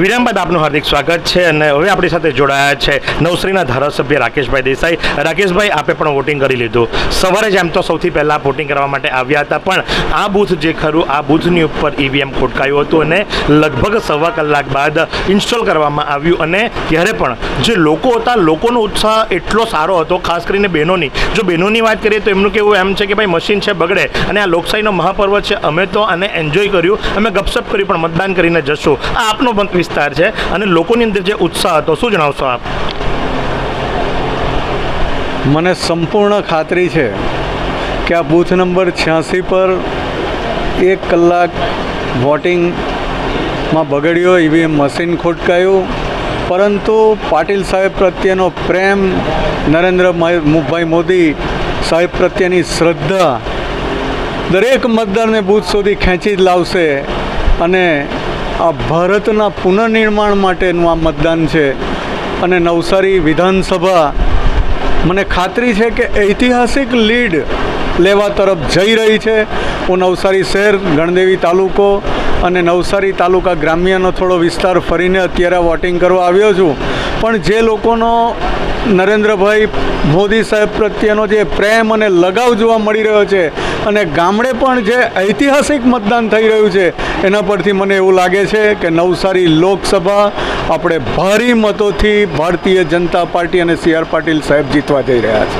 વિરામ બાદ આપનું હાર્દિક સ્વાગત છે અને હવે આપણી સાથે જોડાયા છે નવશ્રીના ધારાસભ્ય રાકેશભાઈ દેસાઈ. રાકેશભાઈ, આપે પણ વોટિંગ કરી લીધું. સવારે જ એમ તો સૌથી પહેલાં વોટિંગ કરવા માટે આવ્યા હતા, પણ આ બૂથ જે ખરું, આ બૂથની ઉપર ઈવીએમ ખોટકાયું હતું અને લગભગ સવા કલાક બાદ ઇન્સ્ટોલ કરવામાં આવ્યું અને ત્યારે પણ જે લોકો હતા, લોકોનો ઉત્સાહ એટલો સારો હતો, ખાસ કરીને બહેનોની. જો બહેનોની વાત કરીએ તો એમનું કેવું એમ છે કે ભાઈ મશીન છે, બગડે. અને આ લોકશાહીનો મહાપર્વ છે, અમે તો આને એન્જોય કર્યું. અમે ગપસપ કર્યું પણ મતદાન કરીને જશું. આ આપનો મત વિસ્તાર છે અને લોકોની અંદર જે ઉત્સાહ હતો, શું જણાવશો આપ? મને સંપૂર્ણ ખાતરી છે કે આ બૂથ નંબર છ્યાસી પર એક કલાક વોટિંગમાં બગડ્યો, ઈવીએમ મશીન ખોટકાયું. પરંતુ પાટીલ સાહેબ પ્રત્યેનો પ્રેમ નરેન્દ્રભાઈ મોદી સાહેબ પ્રત્યેની શ્રદ્ધા દરેક મતદારને બૂથ સુધી ખેંચી જ લાવશે અને આ ભારતના પુનર્નિર્માણ માટેનું આ મતદાન છે. અને નવસારી વિધાનસભા, મને ખાતરી છે કે ઐતિહાસિક લીડ લેવા તરફ જઈ રહી છે. હું નવસારી શહેર, ગણદેવી તાલુકો અને નવસારી તાલુકા ગ્રામ્યનો થોડો વિસ્તાર ફરીને અત્યારે વોટિંગ કરવા આવ્યો છું. પણ જે લોકોનો નરેન્દ્રભાઈ મોદી સાહેબ પ્રત્યેનો જે પ્રેમ અને લગાવ જોવા મળી રહ્યો છે અને ગામડે પણ જે ઐતિહાસિક મતદાન થઈ રહ્યું છે, એના પરથી મને એવું લાગે છે કે નવસારી લોકસભા આપણે ભારી મતોથી ભારતીય જનતા પાર્ટી અને સી આર પાટીલ સાહેબ જીતવા જઈ રહ્યા છે.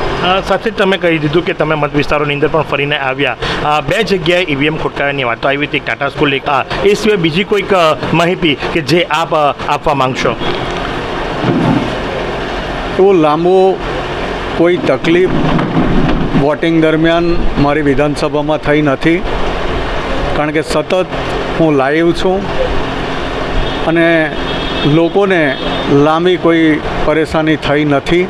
સાથે તમે કહી દીધું કે તમે મત વિસ્તારોની અંદર પણ ફરીને આવ્યા. બે જગ્યાએ ઈવીએમ ખોટકાવાની વાતો આવી હતી, ટાટા સ્કૂલ એક આ એ સિવાય બીજી કોઈક માહિતી કે જે આપ આપવા માંગશો? એવું લાંબો કોઈ તકલીફ વોટિંગ દરમિયાન મારી વિધાનસભામાં થઈ નથી. કારણ કે સતત હું લાઈવ છું અને લોકોને લાંબી કોઈ પરેશાની થઈ નથી.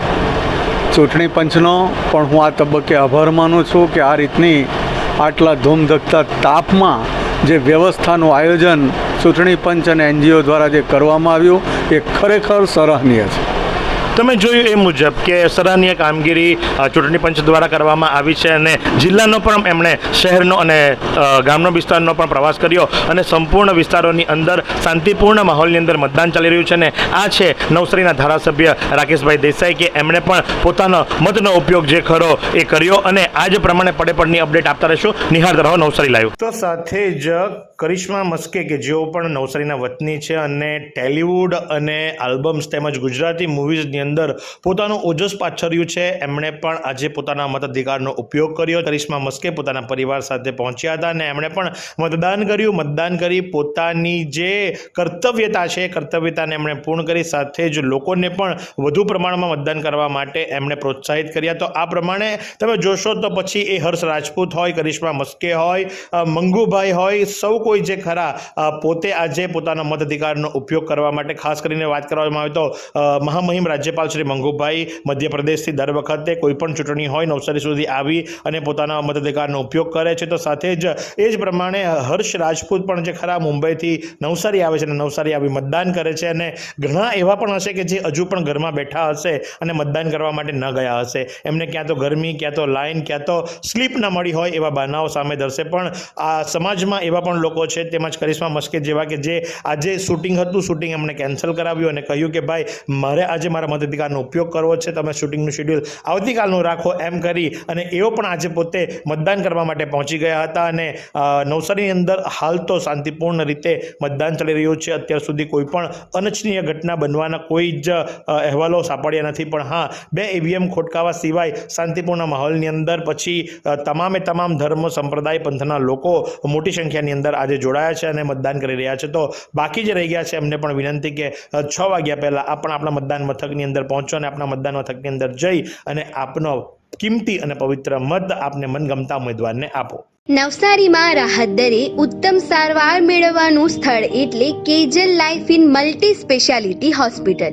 ચૂંટણી પંચનો પણ હું આ તબક્કે આભાર માનું છું કે આ રીતની આટલા ધૂમધકતા તાપમાં જે વ્યવસ્થાનું આયોજન ચૂંટણી પંચ અને એનજીઓ દ્વારા જે કરવામાં આવ્યું, એ ખરેખર સરાહનીય છે. તમે જોયું એ મુજબ કે સરાહનીય કામગીરી ચૂંટણી પંચ દ્વારા કરવામાં આવી છે અને જિલ્લાનો પણ એમણે શહેરનો અને ગામનો વિસ્તારનો પણ પ્રવાસ કર્યો અને સંપૂર્ણ વિસ્તારોની અંદર શાંતિપૂર્ણ માહોલની અંદર મતદાન ચાલી રહ્યું છે અને આ છે નવસારીના ધારાસભ્ય રાકેશભાઈ દેસાઈ કે એમણે પણ પોતાનો મતનો ઉપયોગ જે ખરો એ કર્યો અને આ જ પ્રમાણે પડે પડની અપડેટ આપતા રહીશું. નિહાર ધરાવો નવસારી લાઈવ. તો સાથે જ કરિશ્મા મસ્કે, કે જેઓ પણ નવસારીના વતની છે અને ટેલિવૂડ અને આલ્બમ્સ તેમજ ગુજરાતી મૂવીઝની અંદર પોતાનું ઓજસ પાછર્યું છે, એમણે પણ આજે પોતાના મતાધિકારનો ઉપયોગ કર્યો. કરિશ્મા મસ્કે પોતાના પરિવાર સાથે પહોંચ્યા હતા અને એમણે પણ મતદાન કર્યું. મતદાન કરી પોતાની જે કર્તવ્યતા છે કર્તવ્યતાને એમણે પૂર્ણ કરી. સાથે જ લોકોને પણ વધુ પ્રમાણમાં મતદાન કરવા માટે એમણે પ્રોત્સાહિત કર્યા. તો આ પ્રમાણે તમે જોશો તો પછી એ હર્ષ રાજપૂત હોય, કરિશ્મા મસ્કે હોય મંગુભાઈ હોય, સૌ કોઈ જે ખરા પોતે આજે પોતાના મતાધિકારનો ઉપયોગ કરવા માટે ખાસ કરીને વાત કરવામાં આવે તો મહામહિમ રાજ્યપાલ શ્રી મંગુભાઈ મધ્યપ્રદેશથી દર વખતે કોઈ પણ ચૂંટણી હોય નવસારી સુધી આવી અને પોતાના મતાધિકારનો ઉપયોગ કરે છે. તો સાથે જ એ જ પ્રમાણે હર્ષ રાજપૂત પણ જે ખરા મુંબઈથી નવસારી આવે છે અને નવસારી આવી મતદાન કરે છે અને ઘણા એવા પણ હશે કે જે હજુ પણ ઘરમાં બેઠા હશે અને મતદાન કરવા માટે ન ગયા હશે. એમને ક્યાં તો ગરમી, ક્યાં તો લાઈન, ક્યાં તો સ્લીપ ન મળી હોય એવા બહાનાઓ સામે ધરશે. પણ આ સમાજમાં એવા પણ લોકો છે તેમજ કરિશ્મા મસ્કે જેવા કે જે આજે શૂટિંગ હતું, શૂટિંગ એમણે કેન્સલ કરાવ્યું અને કહ્યું કે, ભાઈ, મારે આજે મારા મતાધિકારનો ઉપયોગ કરવો છે, તમે શૂટિંગનું શેડ્યુલ આવતીકાલનું રાખો, એમ કરી અને એઓ પણ આજે પોતે મતદાન કરવા માટે પહોંચી ગયા હતા અને નવસારીની અંદર હાલ તો શાંતિપૂર્ણ રીતે મતદાન ચાલી રહ્યું છે. અત્યાર સુધી કોઈ પણ અનિચ્છનીય ઘટના બનવાના કોઈ જ અહેવાલો સાંપડ્યા નથી. પણ હા, બે ઈવીએમ ખોટકાવા સિવાય શાંતિપૂર્ણ માહોલની અંદર પછી તમામે તમામ ધર્મ, સંપ્રદાય, પંથના લોકો મોટી સંખ્યાની અંદર આજે જોડાયા છે અને મતદાન કરી રહ્યા છે. તો બાકી જે રહી ગયા છે, એમને પણ વિનંતી કે છ વાગ્યા પહેલાં આપણ આપણા મતદાન મથકની અંદર પહોંચો અને આપણા મતદાન મથકની અંદર જઈ અને આપનો કિંમતી અને પવિત્ર મત આપને મનગમતા ઉમેદવારને આપો. નવસારીમાં રાહત દરે ઉત્તમ સારવાર મેળવવાનું સ્થળ એટલે Kejal life in multi speciality hospital.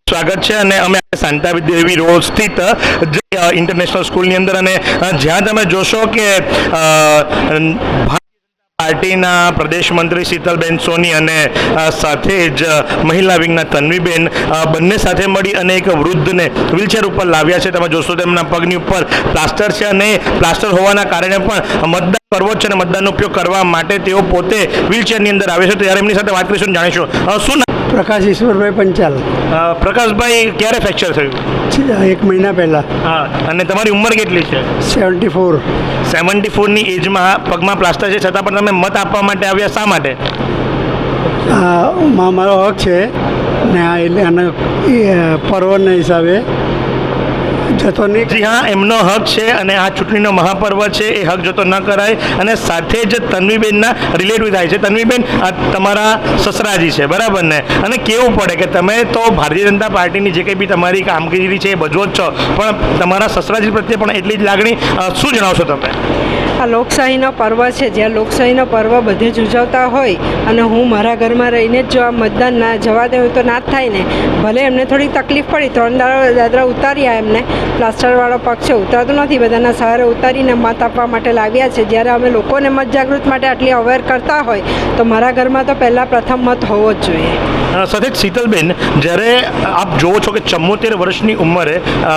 સ્વાગત છે અને અમે શાંતા દેવી રોડ સ્થિત જે ઇન્ટરનેશનલ સ્કૂલની અંદર અને જ્યાં તમે જોશો કે પાર્ટીના પ્રદેશ મંત્રી શીતલબેન સોની અને સાથે જ મહિલા વિંગના તન્વીબેન બંને સાથે મળી અને એક વૃદ્ધને વ્હીલચેર ઉપર લાવ્યા છે. તમે જોશો તેમના પગની ઉપર પ્લાસ્ટર છે અને પ્લાસ્ટર હોવાના કારણે પણ મતદાન કરવો છે અને મતદાનનો ઉપયોગ કરવા માટે તેઓ પોતે વ્હીલચેરની અંદર આવે છે. ત્યારે એમની સાથે વાત કરીશું અને જાણીશું. અ, શું નામ? પ્રકાશ ઈશ્વરભાઈ પંચાલ. અ, પ્રકાશભાઈ ક્યારે ફ્રેક્ચર થયું? છે એક મહિના પહેલાં. હા અને તમારી ઉંમર કેટલી છે? Seventy four. સેવન્ટી ફોરની એજમાં પગમાં પ્લાસ્ટર છે. છતાં પણ તમે મત આપવા માટે આવ્યા શા માટે? મારો હક છે. ને આ એટલે આને એ પર્વના હિસાબે જતો નહીં. જી હા, એમનો હક છે અને આ ચૂંટણીનો મહાપર્વ છે, એ હક જતો ન કરાય. અને સાથે જ તન્વીબેનના રિલેટિવ થાય છે. તન્વીબેન તમારા સસરાજી છે, બરાબર ને? અને કેવું પડે કે તમે તો ભારતીય જનતા પાર્ટીની જે કંઈ બી તમારી કામગીરી છે એ ભજવો જ છો, પણ તમારા સસરાજી પ્રત્યે પણ એટલી જ લાગણી શું જણાવશો તમે? આ લોકશાહીનો પર્વ છે. જ્યાં લોકશાહીનો પર્વ બધે જ ઉજવતા હોય અને હું મારા ઘરમાં રહીને જ જો આ મતદાન ના જવા દઉં તો ના જ થાય ને. ભલે એમને થોડી તકલીફ પડી, ત્રણ દાડા દાદરા ઉતાર્યા એમને. પ્લાસ્ટરવાળો પગ છે, ઉતારતો નથી. બધાના સહારે ઉતારીને મત આપવા માટે લાવ્યા છે. જ્યારે અમે લોકોને મત જાગૃત માટે આટલી અવેર કરતા હોય, તો મારા ઘરમાં તો પહેલાં પ્રથમ મત હોવો જ જોઈએ. સાથે જ શીતલબેન, જ્યારે આપ જોવો છો કે ચમ્મોતેર વર્ષની ઉંમરે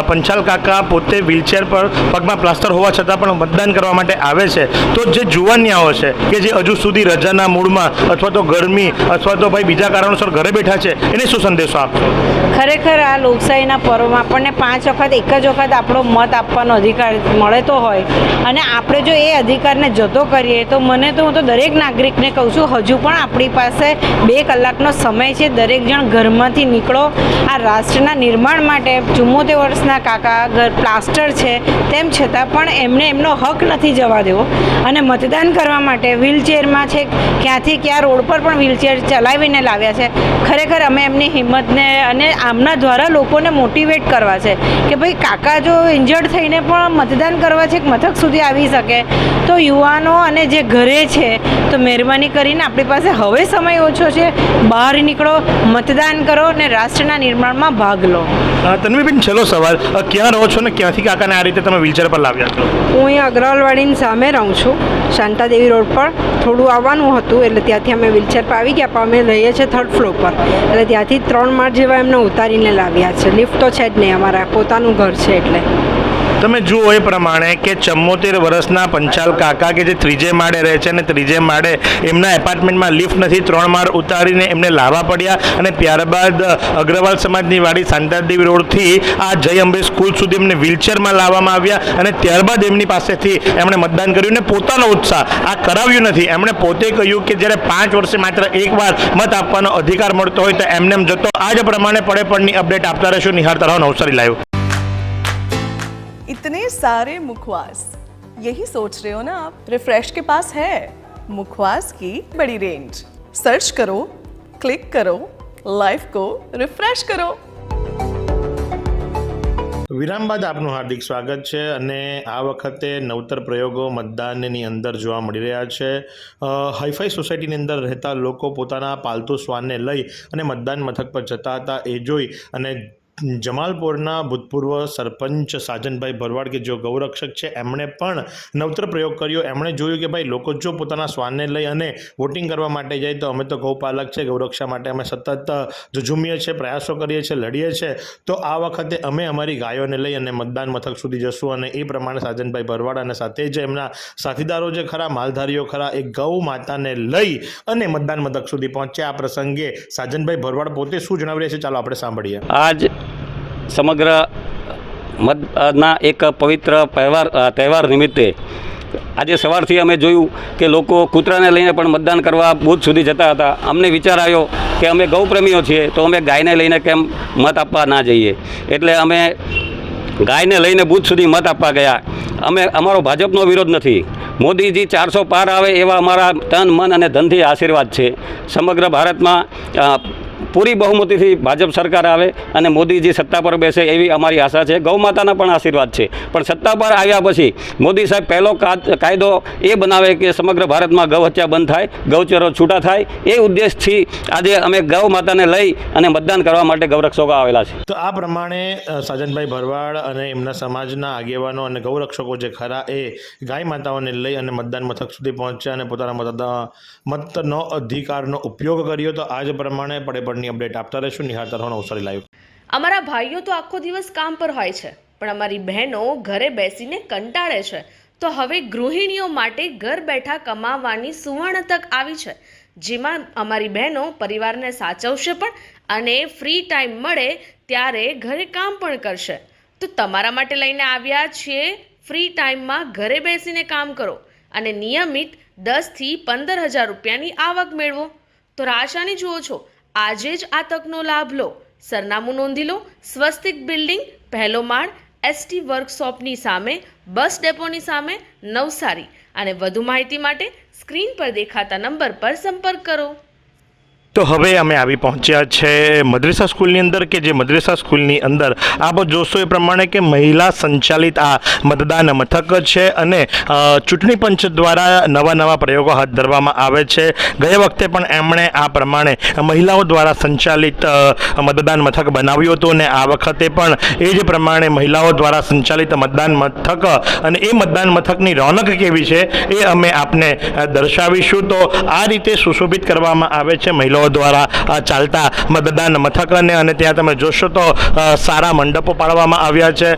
પંચાલ કાકા પોતે વ્હીલચેર પર પગમાં પ્લાસ્ટર હોવા છતાં પણ મતદાન કરવા માટે આવે છે. તો જે જુવાનિયાઓ છે, કે જે હજુ સુધી રજાના મૂળમાં અથવા તો ગરમી અથવા તો ભાઈ બીજા કારણોસર ઘરે બેઠા છે, એને શું સંદેશો આપશો? ખરેખર આ લોકશાહીના પર્વમાં આપણને પાંચ વખત, એક જ વખત આપણો મત આપવાનો અધિકાર મળે તો હોય. અને આપણે જો એ અધિકારને જતો કરીએ, તો મને તો હું તો દરેક નાગરિકને કહું છું, હજુ પણ આપણી પાસે બે કલાકનો સમય છે દરેક જણ ઘરમાંથી નીકળો. આ રાષ્ટ્રના નિર્માણ માટે ચુમ્મોતેર વર્ષના કાકા ઘર પ્લાસ્ટર છે. તેમ છતાં પણ એમને એમનો હક નથી જવા દેવો. અને મતદાન કરવા માટે વ્હીલચેરમાં છે, ક્યાંથી ક્યાં રોડ પર પણ વ્હીલચેર ચલાવીને લાવ્યા છે. ખરેખર અમે એમની હિંમતને અને આમના દ્વારા લોકોને મોટિવેટ કરવા છે કે ભાઈ કાકા જો ઇન્જર્ડ થઈને પણ મતદાન કરવા છે મથક સુધી આવી શકે. તો યુવાનો અને જે ઘરે છે, તો મહેરબાની કરીને આપણી પાસે હવે સમય ઓછો છે. બહાર નીકળો મતદાન કરો અને રાષ્ટ્રના નિર્માણમાં ભાગ લો. તન્વીબેન છેલ્લો સવાલ. ક્યાં રહો છો ને ક્યાંથી કાકાને આ રીતે તમે વ્હીલચેર પર લાવ્યા છો? હું અહીંયા અગ્રવાલવાડીની સામે રહું છું. શાંતાદેવી રોડ પર થોડું આવવાનું હતું એટલે ત્યાંથી અમે વ્હીલચેર પર આવી ગયા પણ અમે રહીએ છીએ થર્ડ ફ્લોર પર. એટલે ત્યાંથી ત્રણ માળ જેવા એમને ઉતારીને લાવ્યા છે. લિફ્ટ તો છે જ નહીં અમારા પોતાનું ઘર છે એટલે. તમે જુઓ એ પ્રમાણે કે ચમ્મોતેર વર્ષના પંચાલ કાકા કે જે ત્રીજે માળે રહે છે અને ત્રીજે માળે એમના એપાર્ટમેન્ટમાં લિફ્ટ નથી, ત્રણ માળ ઉતારીને એમને લાવવા પડ્યા અને ત્યારબાદ અગ્રવાલ સમાજની વાડી શાંતાદેવી રોડથી આ જય અંબે સ્કૂલ સુધી એમને વ્હીલચેરમાં લાવવામાં આવ્યા અને ત્યારબાદ એમની પાસેથી એમણે મતદાન કર્યું અને પોતાનો ઉત્સાહ આ કરાવ્યું નથી. એમણે પોતે કહ્યું કે જ્યારે પાંચ વર્ષે માત્ર એકવાર મત આપવાનો અધિકાર મળતો હોય તો એમને એમ જતો આ જ પ્રમાણે પડે પડની અપડેટ આપતા રહેશું. નિહાર તરાવ નવસારી લાઈવ इतने सारे मुखवास यही सोच रहे हो ना आप रिफ्रेश के पास है मुखवास की बड़ी रेंज सर्च करो क्लिक करो लाइफ को रिफ्रेश करो વિરામ બાદ આપનું હાર્દિક સ્વાગત છે અને આ વખતે નવતર પ્રયોગો મતદાનની અંદર જોવા મળી રહ્યા છે અ, હાઈફાઈ સોસાયટીની અંદર રહેતા લોકો પોતાના પાલતુ શ્વાનને લઈ અને મતદાન મથક પર જતા હતા એ જોઈ અને જમાલપુરના ભૂતપૂર્વ સરપંચ સાજનભાઈ ભરવાડ કે જો ગૌરક્ષક છે, એમણે પણ નવતર પ્રયોગ કર્યો. એમણે જોયું કે ભાઈ, લોકો જો પોતાના શ્વાનને લઈ અને વોટિંગ કરવા માટે જાય તો અમે તો ગૌપાલક છે, ગૌરક્ષા માટે અમે સતત ઝુઝુમીએ છીએ, પ્રયાસો કરીએ છીએ, લડીએ છીએ. તો આ વખતે અમે અમારી ગાયોને લઈ અને મતદાન મથક સુધી જશું અને એ પ્રમાણે સાજનભાઈ ભરવાડ અને સાથે જ એમના સાથીદારો જે ખરા, માલધારીઓ ખરા, એ ગૌ માતાને લઈ અને મતદાન મથક સુધી પહોંચ્યા. આ પ્રસંગે સાજનભાઈ ભરવાડ પોતે શું જણાવી રહ્યા છે, ચાલો આપણે સાંભળીએ. આજ સમગ્ર મતના એક પવિત્ર તહેવાર તહેવાર નિમિત્તે. આજે સવારથી અમે જોયું કે લોકો કૂતરાને લઈને પણ મતદાન કરવા બૂથ સુધી જતા હતા. અમને વિચાર આવ્યો કે અમે ગૌપ્રેમીઓ છીએ તો અમે ગાયને લઈને કેમ મત આપવા ના જઈએ? એટલે અમે ગાયને લઈને બૂથ સુધી મત આપવા ગયા. અમે, અમારો ભાજપનો વિરોધ નથી. મોદીજી ચારસો પાર આવે એવા અમારા તન, મન અને ધનથી આશીર્વાદ છે. સમગ્ર ભારતમાં પૂરી બહુમતીથી ભાજપ સરકાર આવે અને મોદીજી સત્તા પર બેસે એવી અમારી આશા છે. ગૌ માતાના પણ આશીર્વાદ છે. પણ સત્તા પર આવ્યા પછી મોદી સાહેબ પહેલો કાયદો એ બનાવે કે સમગ્ર ભારતમાં ગૌ હત્યા બંધ થાય, ગૌચરો છૂટા થાય, એ ઉદ્દેશથી આજે અમે ગૌ માતાને લઈ અને મતદાન કરવા માટે ગૌરક્ષકો આવેલા છે. તો આ પ્રમાણે સાજનભાઈ ભરવાડ અને એમના સમાજના આગેવાનો અને ગૌરક્ષકો જે ખરા એ ગાય માતાઓને લઈ અને મતદાન મથક સુધી પહોંચ્યા અને પોતાના મતદાન મતનો અધિકારનો ઉપયોગ કર્યો. તો આ જ પ્રમાણે પડે પડની અપડેટ આપતા રહીશું. નિહાળતા રહો નવસારી લાઈવ. અમારા ભાઈઓ તો આખો દિવસ કામ પર હોય છે, પણ અમારી બહેનો ઘરે બેસીને કંટાળે છે. તો હવે ગૃહિણીઓ માટે ઘર બેઠા કમાવાની સુવર્ણ તક આવી છે. જેમાં અમારી બહેનો પરિવારને સાચવશે પણ અને ફ્રી ટાઈમ મળે ત્યારે ઘરે કામ પણ કરશે. તો તમારા માટે લઈને આવ્યા છીએ, ફ્રી ટાઈમમાં ઘરે બેસીને કામ કરો અને નિયમિત દસથી પંદર હજાર રૂપિયાની આવક મેળવો. તો રાશાની જુઓ છો આજે જ આ તકનો લાભ લો. સરનામું નોંધી લો. સ્વસ્તિક બિલ્ડિંગ, પહેલો માળ એસટી વર્કશોપની સામે, બસ ડેપોની સામે, નવસારી. અને વધુ માહિતી માટે સ્ક્રીન પર દેખાતા નંબર પર સંપર્ક કરો. તો હવે અમે આવી પહોંચ્યા છે મદ્રેસા સ્કૂલની અંદર કે જે મદ્રેસા સ્કૂલની અંદર? આપ જોશો એ પ્રમાણે કે મહિલા સંચાલિત આ મતદાન મથક છે અને ચૂંટણી પંચ દ્વારા નવા નવા પ્રયોગો હાથ ધરવામાં આવે છે. ગયા વખતે પણ એમણે આ પ્રમાણે મહિલાઓ દ્વારા સંચાલિત મતદાન મથક બનાવ્યું હતું અને આ વખતે પણ એ જ પ્રમાણે મહિલાઓ દ્વારા સંચાલિત મતદાન મથક અને એ મતદાન મથકની રોનક કેવી છે એ અમે આપને દર્શાવીશું. તો આ રીતે સુશોભિત કરવામાં આવે છે મહિલાઓ દ્વારા અ, ચાલતા મતદાન મથકને અને ત્યાં તમે જોશો તો સારા મંડપો પાડવામાં આવ્યા છે.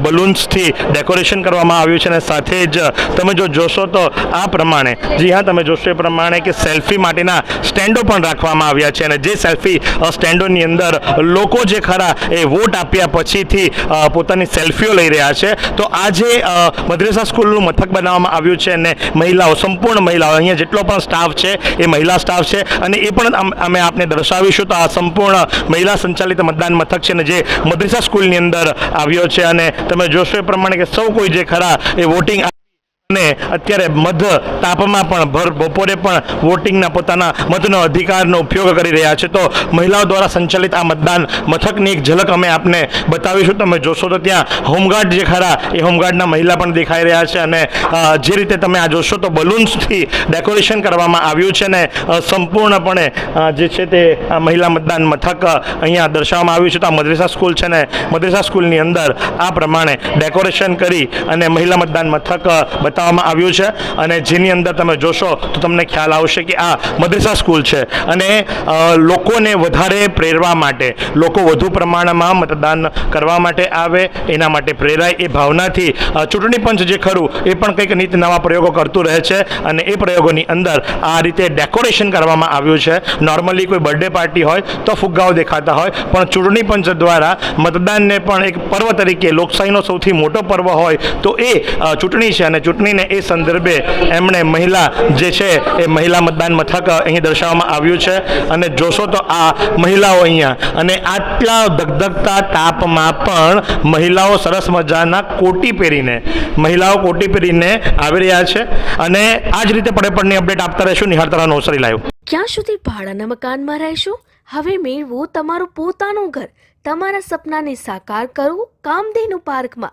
બલૂન્સથી ડેકોરેશન કરવામાં આવ્યું છે અને સાથે જ તમે જો જોશો તો આ પ્રમાણે જી હા તમે જોશો એ પ્રમાણે કે સેલ્ફી માટેના સ્ટેન્ડો પણ રાખવામાં આવ્યા છે અને જે સેલ્ફી સ્ટેન્ડોની અંદર લોકો જે ખરા એ વોટ આપ્યા પછીથી પોતાની સેલ્ફીઓ લઈ રહ્યા છે. તો આજે જે મદ્રેસા સ્કૂલનું મથક બનાવવામાં આવ્યું છે અને મહિલાઓ સંપૂર્ણ મહિલાઓ અહીંયા જેટલો પણ સ્ટાફ છે એ મહિલા સ્ટાફ છે અને એ પણ અમ- અમે આપને દર્શાવીશું તો આ સંપૂર્ણ મહિલા સંચાલિત મતદાન મથક છે અને જે મદ્રેસા સ્કૂલની અંદર આવ્યો છે અને તમે જોશો એ પ્રમાણે કે સૌ કોઈ જે ખરા એ વોટિંગ અને અત્યારે મધ તાપમાં પણ ભર બપોરે પણ વોટિંગના પોતાના મતનો અધિકારનો ઉપયોગ કરી રહ્યા છે. તો મહિલાઓ દ્વારા સંચાલિત આ મતદાન મથકની એક ઝલક અમે આપને બતાવીશું. તમે જોશો તો ત્યાં હોમગાર્ડ જે ખરા એ હોમગાર્ડના મહિલા પણ દેખાઈ રહ્યા છે અને જે રીતે તમે આ જોશો તો બલૂન્સથી ડેકોરેશન કરવામાં આવ્યું છે ને સંપૂર્ણપણે જે છે તે આ મહિલા મતદાન મથક અહીંયા દર્શાવવામાં આવ્યું છે. તો આ મદ્રેસા સ્કૂલ છે ને મદ્રેસા સ્કૂલની અંદર આ પ્રમાણે ડેકોરેશન કરી અને મહિલા મતદાન મથક અ, બતાવવામાં આવ્યું છે અને જેની અંદર તમે જોશો તો તમને ખ્યાલ આવશે કે આ મદ્રેસા સ્કૂલ છે અને લોકોને વધારે પ્રેરવા માટે, લોકો વધુ પ્રમાણમાં મતદાન કરવા માટે આવે, એના માટે પ્રેરાય એ ભાવનાથી ચૂંટણી પંચ જે ખરું એ પણ કંઈક નીત નવા પ્રયોગો કરતું રહે છે અને એ પ્રયોગોની અંદર આ રીતે ડેકોરેશન કરવામાં આવ્યું છે. નોર્મલી કોઈ બર્થડે પાર્ટી હોય તો ફુગ્ગાઓ દેખાતા હોય, પણ ચૂંટણી પંચ દ્વારા મતદાનને પણ એક પર્વ તરીકે લોકશાહીનો સૌથી મોટો પર્વ હોય તો એ ચૂંટણી છે અને ચૂંટણીને એ સંદર્ભે એમણે મહિલા જે છે એ મહિલા મતદાન મથક અહીં દર્શાવવામાં આવ્યું છે. અને જોશો તો આ મહિલાઓ અહીંયા અને આટલા ધગધગતા તાપમાં પણ મહિલાઓ સરસ મજાના કોટી પહેરીને, મહિલાઓ કોટી પહેરીને આવી રહ્યા છે. અને આ જ રીતે પડે પડની અપડેટ આપતા રહીશું. નિહાળતા નવસારી લાઈવ. ક્યાં સુધી ભાડાના મકાનમાં રહેશો? હવે મેળવો તમારું પોતાનું ઘર. તમારા સપનાને સાકાર કરો કામધેનુ પાર્કમાં.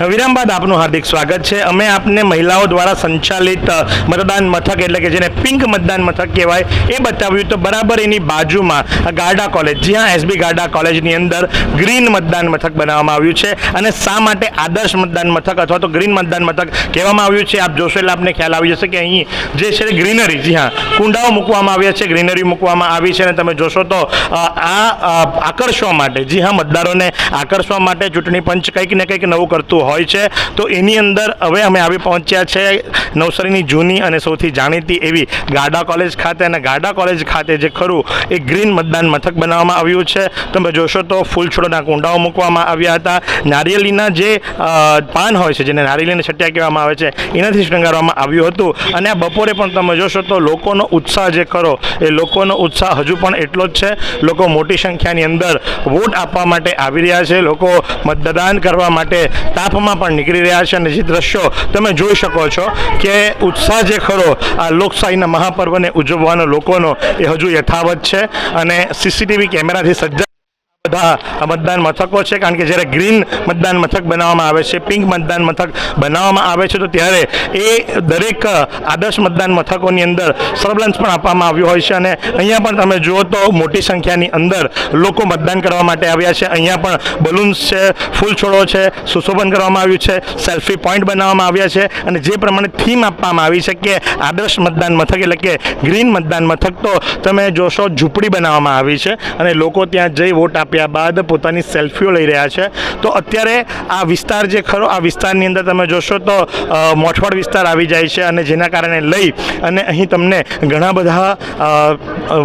વિરામ બાદ આપનું હાર્દિક સ્વાગત છે. અમે આપને મહિલાઓ દ્વારા સંચાલિત મતદાન મથક એટલે કે જેને પિંક મતદાન મથક કહેવાય, એ બતાવ્યું તો બરાબર એની બાજુમાં ગાર્ડા કોલેજ, જ્યાં એસબી ગાર્ડા કોલેજની અંદર ગ્રીન મતદાન મથક બનાવવામાં આવ્યું છે અને શા માટે આદર્શ મતદાન મથક અથવા તો ગ્રીન મતદાન મથક કહેવામાં આવ્યું છે? આપ જોશો એટલે આપને ખ્યાલ આવી જશે કે અહીં જે છે ગ્રીનરી, જી હા, કુંડાઓ મૂકવામાં આવ્યા છે, ગ્રીનરી મૂકવામાં આવી છે અને તમે જોશો તો આ આકર્ષવા માટે, જી હા, મતદારોને આકર્ષવા માટે ચૂંટણી પંચ કંઈક ને કંઈક નવું કરતું હોય છે. તો એની અંદર હવે અમે આવી પહોંચ્યા છે નવસારીની જૂની અને સૌથી જાણીતી એવી ગાડા કોલેજ ખાતે અને ગાડા કોલેજ ખાતે જે ખરું એ ગ્રીન મતદાન મથક બનાવવામાં આવ્યું છે. તમે જોશો તો ફૂલછોડના કુંડાઓ મૂકવામાં આવ્યા હતા. નારિયેળીના જે પાન હોય છે, જેને નારિયેળીને છટિયા કહેવામાં આવે છે, એનાથી શણગારવામાં આવ્યું હતું. અને આ બપોરે પણ તમે જોશો તો લોકોનો ઉત્સાહ જે ખરો, એ લોકોનો ઉત્સાહ હજુ પણ એટલો જ છે. લોકો મોટી સંખ્યાની અંદર વોટ આપવા માટે આવી રહ્યા છે. લોકો મતદાન કરવા માટે તાપમાં પણ નીકળી રહ્યા છે અને જે દ્રશ્યો તમે જોઈ શકો છો કે ઉત્સાહ જે ખરો આ લોકશાહીના મહાપર્વને ઉજવવાનો લોકોનો એ હજુ યથાવત છે અને સીસીટીવી કેમેરાથી સજ્જ બધા મતદાન મથકો છે, કારણ કે જ્યારે ગ્રીન મતદાન મથક બનાવવામાં આવે છે, પિંક મતદાન મથક બનાવવામાં આવે છે, તો ત્યારે એ દરેક આદર્શ મતદાન મથકોની અંદર સરબલન્સ પણ આપવામાં આવ્યું હોય છે અને અહીંયા પણ તમે જુઓ તો મોટી સંખ્યાની અંદર લોકો મતદાન કરવા માટે આવ્યા છે. અહીંયા પણ બલૂન્સ છે, ફૂલ છોડો છે, સુશોભન કરવામાં આવ્યું છે, સેલ્ફી પોઈન્ટ બનાવવામાં આવ્યા છે અને જે પ્રમાણે થીમ આપવામાં આવી છે કે આદર્શ મતદાન મથક એટલે કે ગ્રીન મતદાન મથક, તો તમે જોશો ઝૂંપડી બનાવવામાં આવી છે અને લોકો ત્યાં જઈ વોટ આપ્યા બાદ પોતાની સેલ્ફીઓ લઈ રહ્યા છે. તો અત્યારે આ વિસ્તાર જે ખરો, આ વિસ્તારની અંદર તમે જોશો તો મોઠવાડ વિસ્તાર આવી જાય છે અને જેના કારણે લઈ અને અહીં તમને ઘણા બધા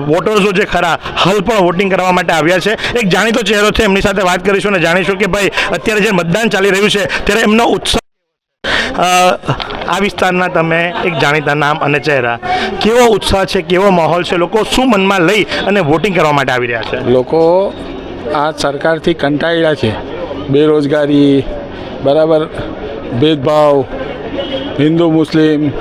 વોટર્સો જે ખરા, હાલ પણ વોટિંગ કરવા માટે આવ્યા છે. એક જાણીતો ચહેરો છે, એમની સાથે વાત કરીશું અને જાણીશું કે ભાઈ અત્યારે જે મતદાન ચાલી રહ્યું છે, ત્યારે એમનો ઉત્સાહ આ વિસ્તારના તમે એક જાણીતા નામ અને ચહેરા. કેવો ઉત્સાહ છે, કેવો માહોલ છે, લોકો શું મનમાં લઈ અને વોટિંગ કરવા માટે આવી રહ્યા છે? લોકો આ સરકારથી કંટાળ્યા છે. બેરોજગારી, બરાબર? ભેદભાવ, હિન્દુ, મુસ્લિમ,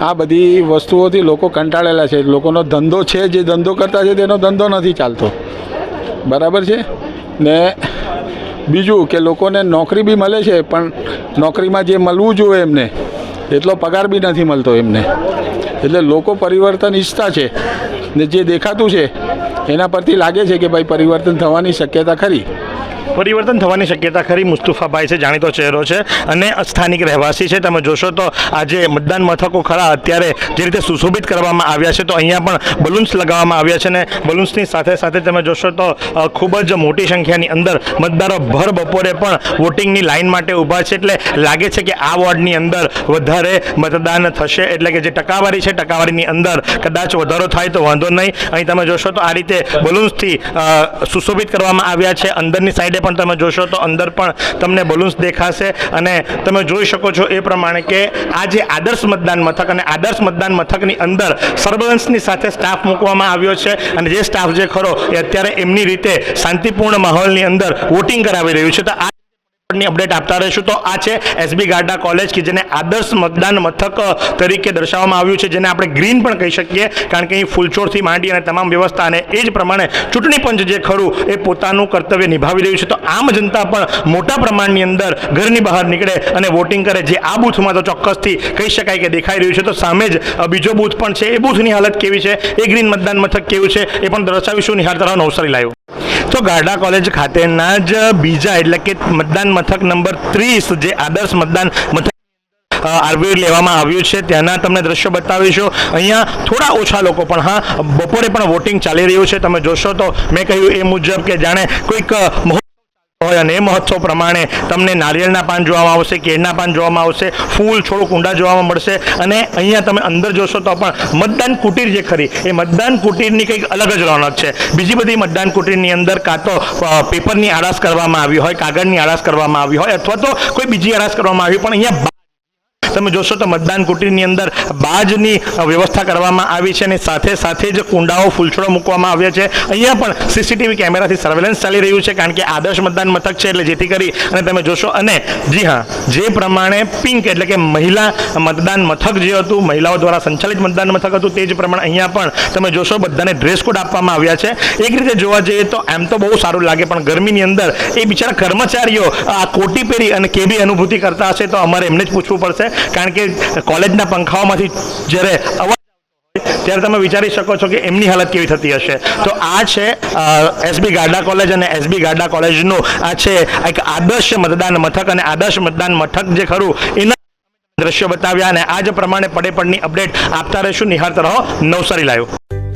આ બધી વસ્તુઓથી લોકો કંટાળેલા છે. લોકોનો ધંધો છે જે ધંધો કરતા છે તેનો ધંધો નથી ચાલતો. બરાબર છે? ને બીજું કે લોકોને નોકરી બી મળે છે, પણ નોકરીમાં જે મળવું જોઈએ એમને, એટલો પગાર બી નથી મળતો એમને. એટલે લોકો પરિવર્તન ઈચ્છતા છે. ને જે દેખાતું છે એના પરથી લાગે છે કે ભાઈ પરિવર્તન થવાની શક્યતા ખરી. પરિવર્તન થવાની શક્યતા ખરી. મુસ્તુફાભાઈ છે, જાણીતો ચહેરો છે અને સ્થાનિક રહેવાસી છે. તમે જોશો તો આજે મતદાન મથકો ખરા અત્યારે જે રીતે સુશોભિત કરવામાં આવ્યા છે, તો અહીંયા પણ બલૂન્સ લગાવવામાં આવ્યા છે અને બલૂન્સની સાથે સાથે તમે જોશો તો ખૂબ જ મોટી સંખ્યાની અંદર મતદારો ભર બપોરે પણ વોટિંગની લાઇન માટે ઊભા છે. એટલે લાગે છે કે આ વોર્ડની અંદર વધારે મતદાન થશે. એટલે કે જે ટકાવારી છે, ટકાવારીની અંદર કદાચ વધારો થાય તો વાંધો નહીં. અહીં તમે જોશો તો આ રીતે બલૂન્સથી સુશોભિત કરવામાં આવ્યા છે. અંદરની સાઈડે પણ તમે જોશો તો અંદર પણ તમને બલૂન્સ દેખાશે અને તમે જોઈ શકો છો એ પ્રમાણે કે આ જે આદર્શ મતદાન મથક અને આદર્શ મતદાન મથકની અંદર સર્વેલન્સની સાથે સ્ટાફ મૂકવામાં આવ્યો છે અને જે સ્ટાફ જે ખરો એ અત્યારે એમની રીતે શાંતિપૂર્ણ માહોલની અંદર વોટિંગ કરાવી રહ્યું છે. તો આ ની અપડેટ આપતા રહીશું. તો આ છે એસબી ગાર્ડા કોલેજ કે જેને આદર્શ મતદાન મથક તરીકે દર્શાવવામાં આવ્યું છે, જેને આપણે ગ્રીન પણ કહી શકીએ, કારણ કે અહીં ફૂલછોડથી માંડી અને તમામ વ્યવસ્થા અને એ જ પ્રમાણે ચૂંટણી પંચ જે ખરું, એ પોતાનું કર્તવ્ય નિભાવી રહ્યું છે. તો આમ જનતા પણ મોટા પ્રમાણની અંદર ઘરની બહાર નીકળે અને વોટિંગ કરે જે આ બૂથમાં તો ચોક્કસથી કહી શકાય કે દેખાઈ રહ્યું છે. તો સામે જ બીજો બૂથ પણ છે. એ બૂથની હાલત કેવી છે? એ ગ્રીન મતદાન મથક કેવું છે? એ પણ દર્શાવીશું. નિહાર તરફ નવસારી લાવ્યો તો ગારડા કોલેજ ખાતેના જ બીજા એટલે કે મતદાન મથક નંબર ત્રીસ જે આદર્શ મતદાન મથક અ, આરવી લેવામાં આવ્યું છે. ત્યાંના તમને દ્રશ્યો બતાવીશું. અહીંયા થોડા ઓછા લોકો પણ હા બપોરે પણ વોટિંગ ચાલી રહ્યું છે. તમે જોશો તો મેં કહ્યું એ મુજબ કે જાણે કોઈક હોય અને એ મહોત્સવ પ્રમાણે તમને નારિયેળના પાન જોવામાં આવશે, કેળના પાન જોવામાં આવશે, ફૂલ, છોડ, કુંડા જોવામાં મળશે અને અહીંયા તમે અંદર જોશો તો પણ મતદાન કુટીર જે ખરી, એ મતદાન કુટીરની કંઈક અલગ જ રોનક છે. બીજી બધી મતદાન કુટીરની અંદર કાં તો પેપરની આળાશ કરવામાં આવી હોય, કાગળની આળાશ કરવામાં આવી હોય અથવા તો કોઈ બીજી આળાશ કરવામાં આવી પણ અહીંયા તમે જોશો તો મતદાન કુટીરની અંદર બાજની વ્યવસ્થા કરવામાં આવી છે અને સાથે સાથે જ કુંડાઓ, ફૂલછોડો મૂકવામાં આવ્યા છે. અહીંયા પણ સીસીટીવી કેમેરાથી સર્વેલન્સ ચાલી રહ્યું છે કારણ કે આદર્શ મતદાન મથક છે એટલે જેથી કરી અને તમે જોશો અને જી હા, જે પ્રમાણે પિંક એટલે કે મહિલા મતદાન મથક જે હતું, મહિલાઓ દ્વારા સંચાલિત મતદાન મથક હતું તે જ પ્રમાણે અહીંયા પણ તમે જોશો બધાને ડ્રેસ કોડ આપવામાં આવ્યા છે. એક રીતે જોવા જઈએ તો એમ તો બહુ સારું લાગે પણ ગરમીની અંદર એ બિચારા કર્મચારીઓ આ કોટી પહેરી અને કેવી અનુભૂતિ કરતા હશે તો અમારે એમને જ પૂછવું પડશે. કારણ કે કોલેજના પંખાઓમાંથી જ્યારે અવાજ ત્યારે તમે વિચારી શકો છો કે એમની હાલત કેવી થતી હશે. તો આ છે એસબી ગાડા કોલેજ અને એસબી ગાડા કોલેજનું આ છે, એક આદર્શ મતદાન મથક અને આદર્શ મતદાન મથક જે ખરું, એના દ્રશ્યો બતાવ્યા અને આ જ પ્રમાણે પડે પડની અપડેટ આપતા રહેશું. નિહાળતા રહો. નવસારી લાઈવ.